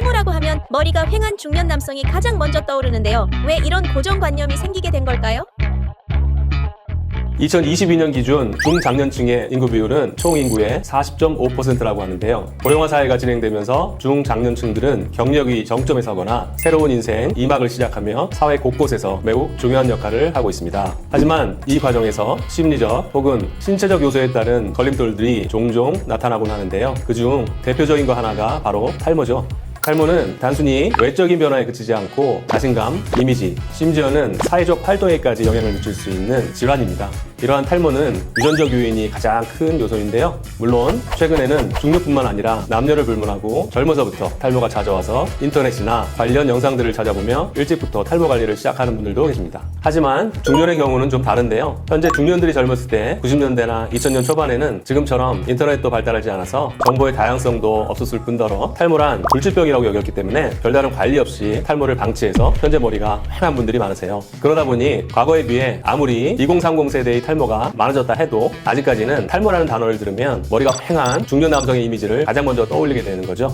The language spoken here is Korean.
탈모라고 하면 머리가 휑한 중년 남성이 가장 먼저 떠오르는데요. 왜 이런 고정관념이 생기게 된 걸까요? 2022년 기준 중장년층의 인구 비율은 총 인구의 40.5%라고 하는데요. 고령화 사회가 진행되면서 중장년층들은 경력이 정점에 서거나 새로운 인생 2막을 시작하며 사회 곳곳에서 매우 중요한 역할을 하고 있습니다. 하지만 이 과정에서 심리적 혹은 신체적 요소에 따른 걸림돌들이 종종 나타나곤 하는데요. 그중 대표적인 거 하나가 바로 탈모죠. 탈모는 단순히 외적인 변화에 그치지 않고 자신감, 이미지, 심지어는 사회적 활동에까지 영향을 미칠 수 있는 질환입니다. 이러한 탈모는 유전적 요인이 가장 큰 요소인데요. 물론 최근에는 중년뿐만 아니라 남녀를 불문하고 젊어서부터 탈모가 찾아와서 인터넷이나 관련 영상들을 찾아보며 일찍부터 탈모 관리를 시작하는 분들도 계십니다. 하지만 중년의 경우는 좀 다른데요. 현재 중년들이 젊었을 때 90년대나 2000년 초반에는 지금처럼 인터넷도 발달하지 않아서 정보의 다양성도 없었을 뿐더러 탈모란 불치병이라고 여겼기 때문에 별다른 관리 없이 탈모를 방치해서 현재 머리가 휑한 분들이 많으세요. 그러다 보니 과거에 비해 아무리 2030 세대의 탈모가 많아졌다 해도 아직까지는 탈모라는 단어를 들으면 머리가 휑한 중년 남성의 이미지를 가장 먼저 떠올리게 되는 거죠.